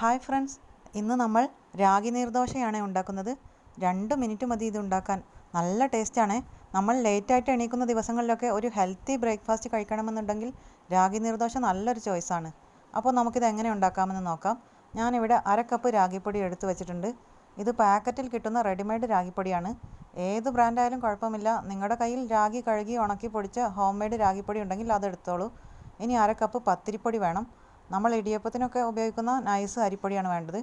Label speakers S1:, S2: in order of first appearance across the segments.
S1: Hi friends ഇന്ന് നമ്മൾ രാഗി നീർദോശയാണ് ഉണ്ടാക്കുന്നത്. രണ്ട് മിനിറ്റ് മതി ഇത് ഉണ്ടാക്കാൻ. നല്ല ടേസ്റ്റാണ് നമ്മൾ ലേറ്റായിട്ട് എണീക്കുന്ന ദിവസങ്ങളിലൊക്കെ ഒരു ഹെൽത്തി ബ്രേക്ക്ഫാസ്റ്റ് കഴിക്കണമെന്നുണ്ടെങ്കിൽ രാഗി നീർദോശ നല്ലൊരു ചോയ്സാണ് അപ്പോൾ നമുക്കിത് എങ്ങനെ ഉണ്ടാക്കാമെന്ന് നോക്കാം. ഞാനിവിടെ അര കപ്പ് രാഗിപ്പൊടി എടുത്തു വെച്ചിട്ടുണ്ട്. ഇത് പാക്കറ്റിൽ കിട്ടുന്ന റെഡിമെയ്ഡ് രാഗിപ്പൊടിയാണ്. ഏത് ബ്രാൻഡായാലും കുഴപ്പമില്ല. നിങ്ങളുടെ കയ്യിൽ രാഗി കഴുകി ഉണക്കി പൊടിച്ച ഹോം മെയ്ഡ് രാഗിപ്പൊടി ഉണ്ടെങ്കിൽ അതെടുത്തോളൂ ഇനി അര കപ്പ് പത്തിരിപ്പൊടി വേണം. നമ്മൾ ഇടിയപ്പത്തിനൊക്കെ ഉപയോഗിക്കുന്ന നൈസ് അരിപ്പൊടിയാണ് വേണ്ടത്.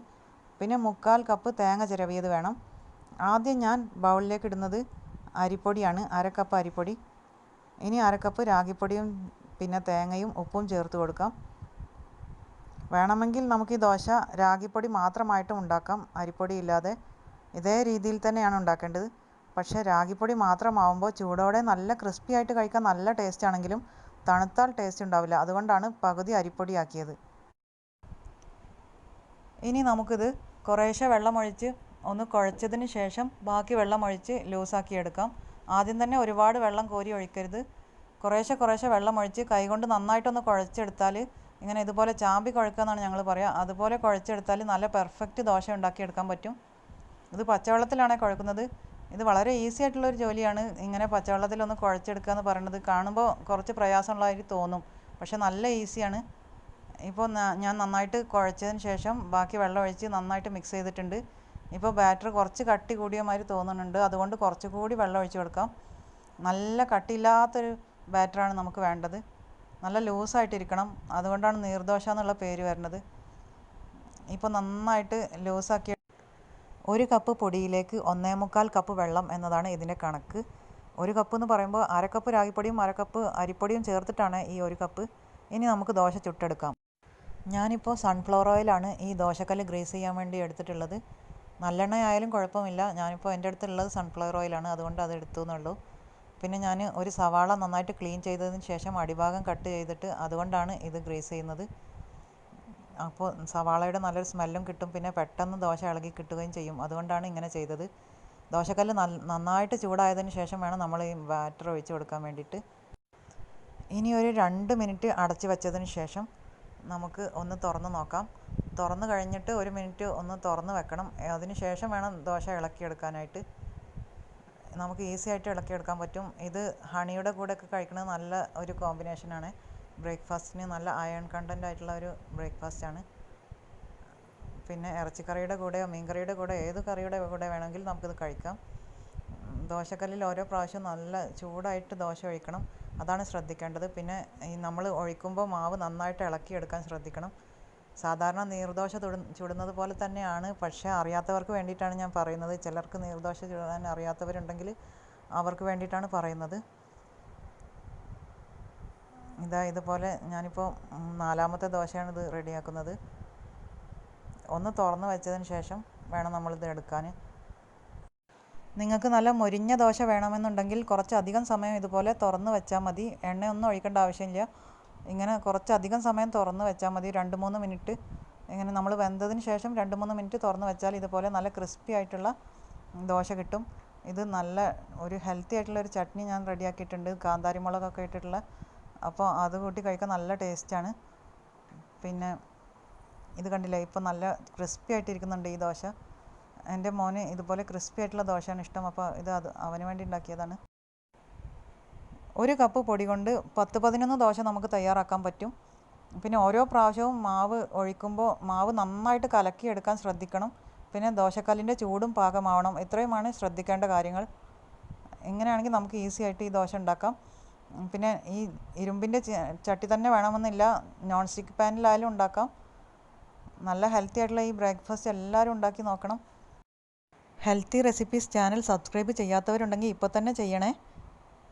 S1: പിന്നെ മുക്കാൽ കപ്പ് തേങ്ങ ചിരവിയത് വേണം. ആദ്യം ഞാൻ ബൗളിലേക്ക് ഇടുന്നത് അരിപ്പൊടിയാണ് അരക്കപ്പ് കപ്പ് അരിപ്പൊടി. ഇനി അരക്കപ്പ് കപ്പ് രാഗിപ്പൊടിയും പിന്നെ തേങ്ങയും ഉപ്പും ചേർത്ത് കൊടുക്കാം. വേണമെങ്കിൽ നമുക്ക് ഈ ദോശ രാഗിപ്പൊടി മാത്രമായിട്ടും ഉണ്ടാക്കാം. അരിപ്പൊടി ഇല്ലാതെ ഇതേ രീതിയിൽ തന്നെയാണ് ഉണ്ടാക്കേണ്ടത്. പക്ഷേ രാഗിപ്പൊടി മാത്രമാവുമ്പോൾ ചൂടോടെ നല്ല ക്രിസ്പി ആയിട്ട് കഴിക്കാൻ നല്ല ടേസ്റ്റ് ആണെങ്കിലും തണുത്താൽ ടേസ്റ്റ് ഉണ്ടാവില്ല. അതുകൊണ്ടാണ് പകുതി അരിപ്പൊടിയാക്കിയത്. ഇനി നമുക്കിത് കുറേശ്ശെ വെള്ളമൊഴിച്ച് ഒന്ന് കുഴച്ചതിന് ശേഷം ബാക്കി വെള്ളമൊഴിച്ച് ലൂസാക്കിയെടുക്കാം ആദ്യം തന്നെ ഒരുപാട് വെള്ളം കോരി ഒഴിക്കരുത്. കുറേശ്ശെ കുറേശ്ശെ വെള്ളമൊഴിച്ച് കൈകൊണ്ട് നന്നായിട്ടൊന്ന് കുഴച്ചെടുത്താൽ ഇങ്ങനെ ഇതുപോലെ ചാമ്പി കുഴക്കുക എന്നാണ് ഞങ്ങൾ പറയുക അതുപോലെ കുഴച്ചെടുത്താൽ നല്ല പെർഫെക്റ്റ് ദോശ ഉണ്ടാക്കിയെടുക്കാൻ പറ്റും. ഇത് പച്ചവെള്ളത്തിലാണ് കുഴക്കുന്നത്. ഇത് വളരെ ഈസി ആയിട്ടുള്ളൊരു ജോലിയാണ്. ഇങ്ങനെ പച്ചവെള്ളത്തിലൊന്ന് കുഴച്ചെടുക്കുക എന്ന് പറയുന്നത് കാണുമ്പോൾ കുറച്ച് പ്രയാസമുള്ളതായിട്ട് തോന്നും. പക്ഷെ നല്ല ഈസിയാണ്. ഇപ്പോൾ ഞാൻ നന്നായിട്ട് കുഴച്ചതിന് ശേഷം ബാക്കി വെള്ളം ഒഴിച്ച് നന്നായിട്ട് മിക്സ് ചെയ്തിട്ടുണ്ട്. ഇപ്പോൾ ബാറ്റർ കുറച്ച് കട്ടി കൂടിയ മാതിരി തോന്നുന്നുണ്ട്. അതുകൊണ്ട് കുറച്ചുകൂടി വെള്ളം ഒഴിച്ച് കൊടുക്കാം. നല്ല കട്ടിയില്ലാത്തൊരു ബാറ്ററാണ് നമുക്ക് വേണ്ടത്. നല്ല ലൂസായിട്ടിരിക്കണം. അതുകൊണ്ടാണ് നീർദോശ എന്നുള്ള പേര് വരുന്നത്. ഇപ്പോൾ നന്നായിട്ട് ലൂസാക്കി ഒരു കപ്പ് പൊടിയിലേക്ക് ഒന്നേ മുക്കാൽ കപ്പ് വെള്ളം എന്നതാണ് ഇതിന്റെ കണക്ക്. ഒരു കപ്പ് എന്ന് പറയുമ്പോൾ അര കപ്പ് രാഗിപ്പൊടിയും അര കപ്പ് അരിപ്പൊടിയും ചേർത്തിട്ടാണ് ഈ ഒരു കപ്പ്. ഇനി നമുക്ക് ദോശ ചുട്ടെടുക്കാം. ഞാനിപ്പോൾ സൺഫ്ലവർ ഓയിലാണ് ഈ ദോശക്കല്ല് ഗ്രീസ് ചെയ്യാൻ വേണ്ടി എടുത്തിട്ടുള്ളത്. നല്ലെണ്ണ ആയാലും കുഴപ്പമില്ല. ഞാനിപ്പോൾ എന്റെ അടുത്തുള്ളത് സൺഫ്ലവർ ഓയിലാണ് അതുകൊണ്ട് അത് എടുത്തു എന്നുള്ളൂ. പിന്നെ ഞാൻ ഒരു സവാള നന്നായിട്ട് ക്ലീൻ ചെയ്തതിന് ശേഷം അടിഭാഗം കട്ട് ചെയ്തിട്ട് അതുകൊണ്ടാണ് ഇത് ഗ്രീസ് ചെയ്യുന്നത്. അപ്പോൾ സവാളയുടെ നല്ലൊരു സ്മെല്ലും കിട്ടും. പിന്നെ പെട്ടെന്ന് ദോശ ഇളകി കിട്ടുകയും ചെയ്യും. അതുകൊണ്ടാണ് ഇങ്ങനെ ചെയ്തത്. ദോശക്കല്ല് നന്നായിട്ട് ചൂടായതിന് ശേഷം വേണം നമ്മൾ ഈ ബാറ്റർ ഒഴിച്ച് കൊടുക്കാൻ വേണ്ടിയിട്ട്. ഇനി ഒരു രണ്ട് മിനിറ്റ് അടച്ചു വെച്ചതിന് ശേഷം നമുക്ക് ഒന്ന് തുറന്ന് നോക്കാം. തുറന്ന് കഴിഞ്ഞിട്ട് ഒരു മിനിറ്റ് ഒന്ന് തുറന്ന് വെക്കണം. അതിന് ശേഷം വേണം ദോശ ഇളക്കിയെടുക്കാനായിട്ട്. നമുക്ക് ഈസി ആയിട്ട് ഇളക്കിയെടുക്കാൻ പറ്റും. ഇത് ഹണിയുടെ കൂടെയൊക്കെ കഴിക്കുന്നത് നല്ല ഒരു കോമ്പിനേഷനാണ്. ബ്രേക്ക്ഫാസ്റ്റിന് നല്ല അയൺ കണ്ടന്റ് ആയിട്ടുള്ള ഒരു ബ്രേക്ക്ഫാസ്റ്റാണ് പിന്നെ ഇറച്ചിക്കറിയുടെ കൂടെയോ മീൻകറിയുടെ കൂടെ ഏത് കറിയുടെ കൂടെ വേണമെങ്കിലും നമുക്കിത് കഴിക്കാം. ദോശക്കല്ലിൽ ഓരോ പ്രാവശ്യം നല്ല ചൂടായിട്ട് ദോശ ഒഴിക്കണം. അതാണ് ശ്രദ്ധിക്കേണ്ടത്. പിന്നെ ഈ നമ്മൾ ഒഴിക്കുമ്പോൾ മാവ് നന്നായിട്ട് ഇളക്കിയെടുക്കാൻ ശ്രദ്ധിക്കണം. സാധാരണ നീർദോശ ചുടുന്നത് പോലെ തന്നെയാണ്. പക്ഷേ അറിയാത്തവർക്ക് വേണ്ടിയിട്ടാണ് ഞാൻ പറയുന്നത്. ചിലർക്ക് നീർദോശ ചുടാൻ അറിയാത്തവരുണ്ടെങ്കിൽ അവർക്ക് വേണ്ടിയിട്ടാണ് പറയുന്നത്. ഇതാ ഇതുപോലെ ഞാനിപ്പോൾ നാലാമത്തെ ദോശയാണ് ഇത് റെഡിയാക്കുന്നത്. ഒന്ന് തുറന്ന് വെച്ചതിന് ശേഷം വേണം നമ്മളിത് എടുക്കാൻ. നിങ്ങൾക്ക് നല്ല മൊരിഞ്ഞ ദോശ വേണമെന്നുണ്ടെങ്കിൽ കുറച്ചധികം സമയം ഇതുപോലെ തുറന്ന് വെച്ചാൽ മതി. എണ്ണയൊന്നും ഒഴിക്കേണ്ട ആവശ്യമില്ല. ഇങ്ങനെ കുറച്ചധികം സമയം തുറന്ന് വെച്ചാൽ മതി. രണ്ട് മൂന്ന് മിനിറ്റ് ഇങ്ങനെ നമ്മൾ വെന്തതിന് ശേഷം രണ്ട് മൂന്ന് മിനിറ്റ് തുറന്ന് വെച്ചാൽ ഇതുപോലെ നല്ല ക്രിസ്പി ആയിട്ടുള്ള ദോശ കിട്ടും. ഇത് നല്ല ഒരു ഹെൽത്തി ആയിട്ടുള്ള ഒരു ചട്നി ഞാൻ റെഡിയാക്കിയിട്ടുണ്ട്. കാന്താരി മുളകൊക്കെ ഇട്ടിട്ടുള്ള അപ്പോൾ അത് കൂട്ടി കഴിക്കാൻ നല്ല ടേസ്റ്റാണ്. പിന്നെ ഇത് കണ്ടില്ലേ ഇപ്പോൾ നല്ല ക്രിസ്പി ആയിട്ടിരിക്കുന്നുണ്ട് ഈ ദോശ. എന്റെ മോന് ഇതുപോലെ ക്രിസ്പി ആയിട്ടുള്ള ദോശയാണ് ഇഷ്ടം അപ്പോൾ ഇത് അത് അവന് വേണ്ടി ഉണ്ടാക്കിയതാണ്. ഒരു കപ്പ് പൊടി കൊണ്ട് പത്ത് പതിനൊന്ന് ദോശ നമുക്ക് തയ്യാറാക്കാൻ പറ്റും. പിന്നെ ഓരോ പ്രാവശ്യവും മാവ് ഒഴിക്കുമ്പോൾ മാവ് നന്നായിട്ട് കലക്കിയെടുക്കാൻ ശ്രദ്ധിക്കണം. പിന്നെ ദോശക്കല്ലിന്റെ ചൂടും പാകമാവണം. ഇത്രയുമാണ് ശ്രദ്ധിക്കേണ്ട കാര്യങ്ങൾ. എങ്ങനെയാണെങ്കിൽ നമുക്ക് ഈസി ആയിട്ട് ഈ ദോശ ഉണ്ടാക്കാം. പിന്നെ ഈ ഇരുമ്പിന്റെ ചട്ടി തന്നെ വേണമെന്നില്ല. നോൺ സ്റ്റിക്ക് പാനിലായാലും ഉണ്ടാക്കാം. നല്ല ഹെൽത്തി ആയിട്ടുള്ള ഈ ബ്രേക്ക്ഫാസ്റ്റ് എല്ലാവരും ഉണ്ടാക്കി നോക്കണം. ഹെൽത്തി റെസിപ്പീസ് ചാനൽ സബ്സ്ക്രൈബ് ചെയ്യാത്തവരുണ്ടെങ്കിൽ ഇപ്പോൾ തന്നെ ചെയ്യണേ.